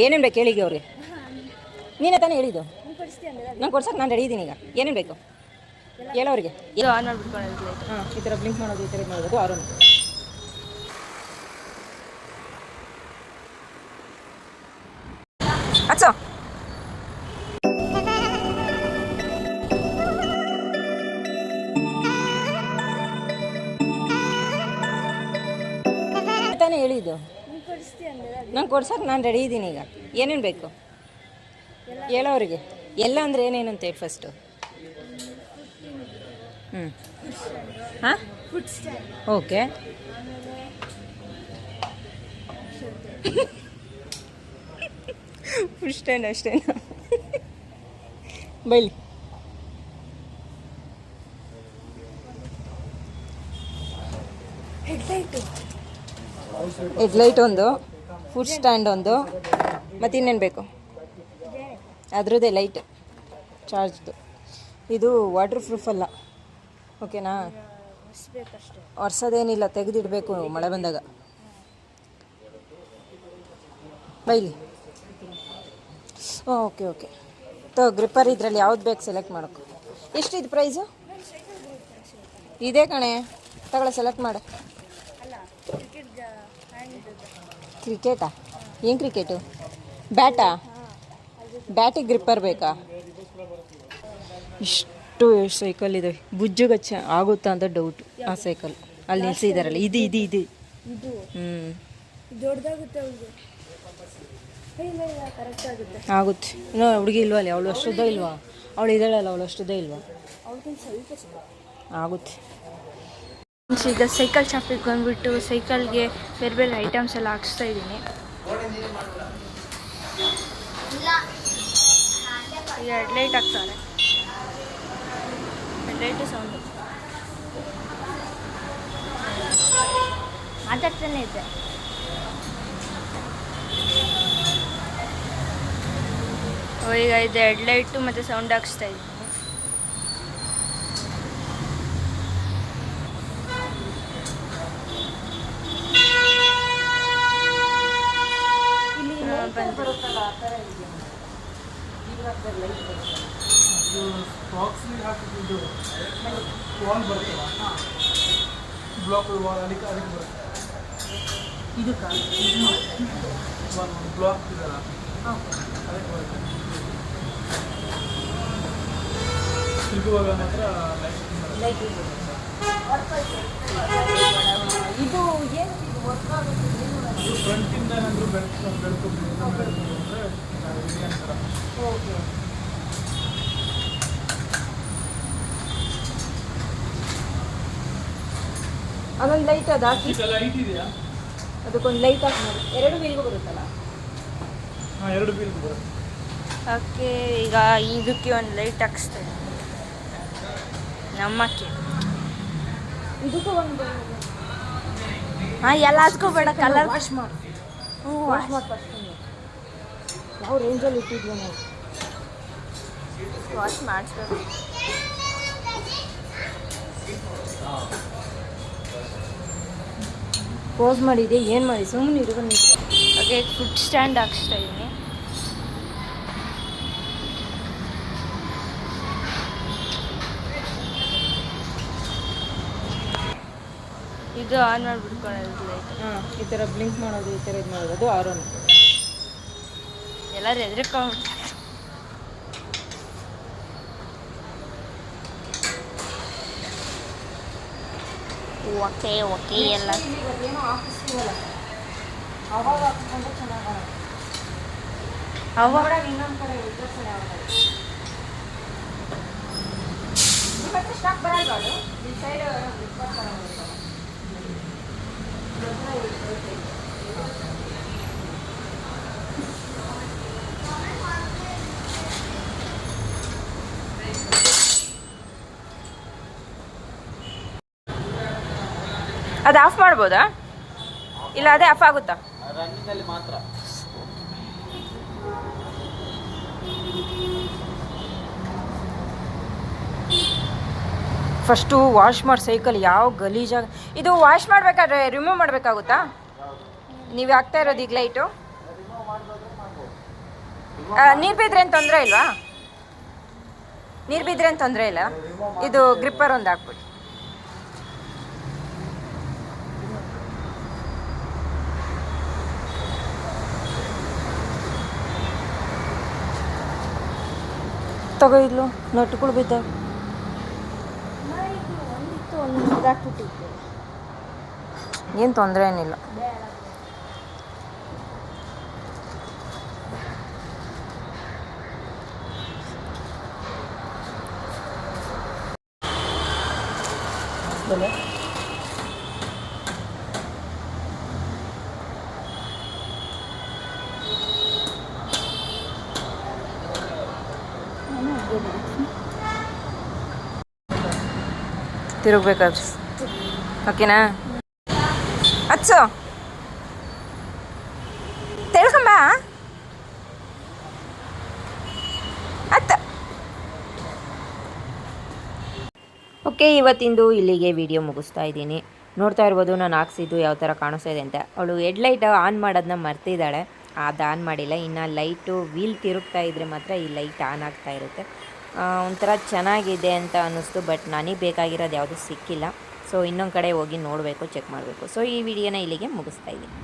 ಏನೇನು ಬೇಕು ಹೇಳಿಗೆ ಅವ್ರಿಗೆ ನೀನೇ ತಾನೇ ಹೇಳಿದ್ದು? ನಾನು ಕೊಡ್ಸಕ್ಕೆ ನಾನು ರೆಡಿ ಇದ್ದೀನಿ ಈಗ ಏನೇನು ಬೇಕು? ಹೇಳೋರಿಗೆ ಇದು ಆನ್ ಮಾಡ್ಬಿಟ್ಕೊಂಡಿದ್ಲ ಹಾಂ ಈ ಥರ ಬ್ಲಿಂಕ್ ಮಾಡೋದು ಈ ಥರ ಇದು ಮಾಡೋದು ಆರು ಹಚ್ಚೋ ನಂಗೆ ಕೊಡ್ಸೋಕೆ ನಾನು ರೆಡಿ ಇದ್ದೀನಿ ಈಗ. ಏನೇನು ಬೇಕು? ಹೇಳೋರಿಗೆ. ಎಲ್ಲ ಅಂದರೆ ಏನೇನು ಅಂತ ಹೇಳಿ ಫಸ್ಟು ಹ್ಞೂ ಹಾಂ? ಓಕೆ. ಫುಡ್ ಸ್ಟ್ಯಾಂಡ್ ಅಷ್ಟೇನಾ ಬೈಲಿ. ಹೆಡ್ಲೈಟು ಹೆಡ್ಲೈಟ್ ಒಂದು. ಫುಡ್ ಸ್ಟ್ಯಾಂಡ್ ಒಂದು. ಮತ್ತು ಇನ್ನೇನು ಬೇಕು? ಅದರದ್ದೇ ಲೈಟ್ ಚಾರ್ಜ್ದು ಇದು ವಾಟರ್ ಪ್ರೂಫ್ ಅಲ್ಲ ಓಕೆನಾ ಹೊರ್ಸೋದೇನಿಲ್ಲ ತೆಗೆದಿಡಬೇಕು ಮಳೆ ಬಂದಾಗ. ಬೈಲಿ. ಓಕೆ ಓಕೆ ತೋ ಗ್ರಿಪ್ಪರ್ ಇದರಲ್ಲಿ ಯಾವ್ದು ಬೇಕು ಸೆಲೆಕ್ಟ್ ಮಾಡೋಕೆ. ಇದು ಪ್ರೈಸು ಇದೇ ಕಣೆ. ತಗೊಳ್ಳ ಸೆಲೆಕ್ಟ್ ಮಾಡು. ಕ್ರಿಕೆಟ್ ಏನು ಕ್ರಿಕೆಟು ಬ್ಯಾಟಾ ಬ್ಯಾಟಿಗೆ ಗ್ರಿಪ್ಪರ್ ಬೇಕಾ? ಇಷ್ಟು ಸೈಕಲ್ ಇದೆ. ಬುಜ್ಜುಗಚ್ಚ ಆಗುತ್ತಾ ಅಂತ ಡೌಟ್ ಆ ಸೈಕಲ್ ಅಲ್ಲಿ ನಿಲ್ಸಿದಾರಲ್ಲ. ಇದು ಇದು ಇದು. ಹ್ಞೂ ಆಗುತ್ತೆ. ಆಗುತ್ತೆ. ಇನ್ನೂ ಹುಡುಗಿ ಇಲ್ವಾ ಅಲ್ಲಿ? ಅವಳು ಅಷ್ಟುದ್ದ ಇಲ್ವಾ? ಅವಳು ಇದ್ದಾಳಲ್ಲ ಅವಳು ಅಷ್ಟುದ್ದ ಇಲ್ವಾ? ಆಗುತ್ತೆ. ಈಗ ಸೈಕಲ್ ಶಾಪಿಗೆ ಬಂದ್ಬಿಟ್ಟು ಸೈಕಲ್ಗೆ ಬೇರೆ ಬೇರೆ ಐಟಮ್ಸ್ ಎಲ್ಲ ಹಾಕ್ಸ್ತಾ ಇದ್ದೀನಿ ಈಗ ಹೆಡ್ಲೈಟ್ ಹಾಕ್ತಾರೆ ಹೆಡ್ಲೈಟು ಸೌಂಡು ಮಾತಾಡ್ತಾನೆ ಇದ್ದೆ. ಓ, ಈಗ ಇದು ಹೆಡ್ಲೈಟು ಮತ್ತು ಸೌಂಡ್ ಹಾಕ್ಸ್ತಾ ಇದ್ದೀನಿ ಬಾಕ್ಸ್ಗೆ ಹಾಕಿದ್ದು ವಾಲ್ ಬರ್ತಲ್ಲ ಬ್ಲಾಕ್ ವಾಲ್ ಅದಕ್ಕೆ ಅದಕ್ಕೆ ಬರುತ್ತೆ. ಇದು ಒಂದು ಬ್ಲಾಕ್ ಇದಲ್ಲ ಅದಕ್ಕೆ ಬರುತ್ತೆ. ಸಿಗುವಾಗ ಮಾತ್ರ ಲೈಟ್ ಇದು ಏನು? ಇದು ಫ್ರಂಟಿಂದ ಏನಾದರೂ ಬೆಳಕು ಬೆಳಕು ಬೆಳಕು ಅಂದರೆ ಏನು ಥರ ಓಕೆ ಅದೊಂದು ಲೈಟ್ ಅದು. ಹಾಕಿ ಲೈಟ್ ಇದೆಯಾ? ಅದಕ್ಕೊಂದು ಲೈಟ್ ಹಾಕಿ ನೋಡಿ ಎರಡು ಬಿಲ್ ಬರುತ್ತಲ್ಲ? ಹಾಂ ಎರಡು ಬೀಲ್ ಬರುತ್ತೆ. ಓಕೆ ಈಗ ಇದಕ್ಕೆ ಒಂದು ಲೈಟ್ ಹಾಕ್ಸ್ತೇನೆ. ನಮ್ಮಕ್ಕೆ. ಇದಕ್ಕೂ ಒಂದು ಹಾಂ ಎಲ್ಲದಕ್ಕೂ ಬೇಡ ಕಲರ್ ವಾಶ್ ಮಾಡಿ. ಹ್ಞೂ ವಾಶ್ ಮಾಡಿ ಯಾವ ರೇಂಜಲ್ಲಿ ಇಟ್ಟಿದ್ವಿ ನಾವು ವಾಶ್ ಮಾಡಿಸ್ಬೇಕು. ಪೋಸ್ ಮಾಡಿದೆ ಏನು ಮಾಡಿ? ಸುಮ್ಮನೆ ನಿಂತ್ಕೊ. ಓಕೆ ಫುಡ್ ಸ್ಟ್ಯಾಂಡ್ ಹಾಕ್ಸ್ತಾ ಇದ್ದೀನಿ ಇದು ಆನ್ ಮಾಡಿಬಿಡ್ಕೊಳ್ಳೋದು ಲೈಟ್ ಹಾಂ ಈ ಥರ ಬ್ಲಿಂಕ್ ಮಾಡೋದು ಈ ಥರ ಇದು ಮಾಡೋದು ಅದು ಆರೋನ್. ಎಲ್ಲರೂ ಹೆದರ್ಕೊಂಡು ಓಕೆ ಓಕೆ ಎಲ್ಲ. ಅವಾಗ ಇನ್ನೊಂದು ಕಡೆ ಸ್ಟಾಕ್ ಬರಲ್ವಾ ಅದು? ಈ ಸೈಡ್ ಅದು ಆಫ್ ಮಾಡ್ಬೋದಾ? ಇಲ್ಲ ಅದೇ ಆಫ್ ಆಗುತ್ತಾ? ಮಾತ್ರ. ಫಸ್ಟು ವಾಶ್ ಮಾಡಿ ಸೈಕಲ್ ಯಾವ ಗಲೀಜಾಗ ಇದು ವಾಶ್ ಮಾಡಬೇಕಾದ್ರೆ ರಿಮೂವ್ ಮಾಡಬೇಕಾಗುತ್ತಾ? ನೀವು ಹಾಕ್ತಾ ಇರೋದು ಈಗ ಲೈಟು ನೀರು ಬಿದ್ದರೆ ಏನು ತೊಂದರೆ ಇಲ್ವಾ? ನೀರು ಬಿದ್ದರೆ ಏನು ತೊಂದರೆ ಇಲ್ಲ? ಇದು ಗ್ರಿಪ್ಪರ್ ಒಂದು ಹಾಕ್ಬಿಡಿ. ತಗೋ ಇದ್ಲು ನಟ್ಟುಗಳು ಬಿದ್ದಾವೆ. ಒಂದಿತ್ತು ಒಂದು ಇದಾಕ್ಬಿಟ್ಟಿತ್ತು ಏನು ತೊಂದರೆ ಏನಿಲ್ಲ. ತಿರುಗ್ಬೇಕಾದ್ರೆ. ಓಕೆನಾ ಹಚ್ಚು. ತಿಳ್ಕೊಂಬ. ಓಕೆ ಇವತ್ತಿಂದು ಇಲ್ಲಿಗೆ ವಿಡಿಯೋ ಮುಗಿಸ್ತಾ ಇದ್ದೀನಿ. ನೋಡ್ತಾ ಇರ್ಬೋದು, ನಾನು ಹಾಕ್ಸಿದ್ದು ಯಾವ ಥರ ಕಾಣಿಸ್ತಾ ಇದೆ ಅಂತ. ಅವಳು ಹೆಡ್ಲೈಟ್ ಆನ್ ಮಾಡೋದನ್ನ ಮರ್ತಿದ್ದಾಳೆ. ಅದು ಆನ್ ಮಾಡಿಲ್ಲ. ಇನ್ನು ಲೈಟು ವೀಲ್ ತಿರುಗ್ತಾ ಇದ್ದರೆ ಮಾತ್ರ ಈ ಲೈಟ್ ಆನ್ ಆಗ್ತಾ ಇರುತ್ತೆ. ಒಂಥರ ಚೆನ್ನಾಗಿದೆ ಅಂತ ಅನ್ನಿಸ್ತು ಬಟ್ ನನಗೆ ಬೇಕಾಗಿರೋದು ಯಾವುದೂ ಸಿಕ್ಕಿಲ್ಲ. ಸೊ ಇನ್ನೊಂದು ಕಡೆ ಹೋಗಿ ನೋಡಬೇಕು ಚೆಕ್ ಮಾಡಬೇಕು. ಸೊ ಈ ವಿಡಿಯೋನ ಇಲ್ಲಿಗೆ ಮುಗಿಸ್ತಾ ಇದ್ದೀನಿ.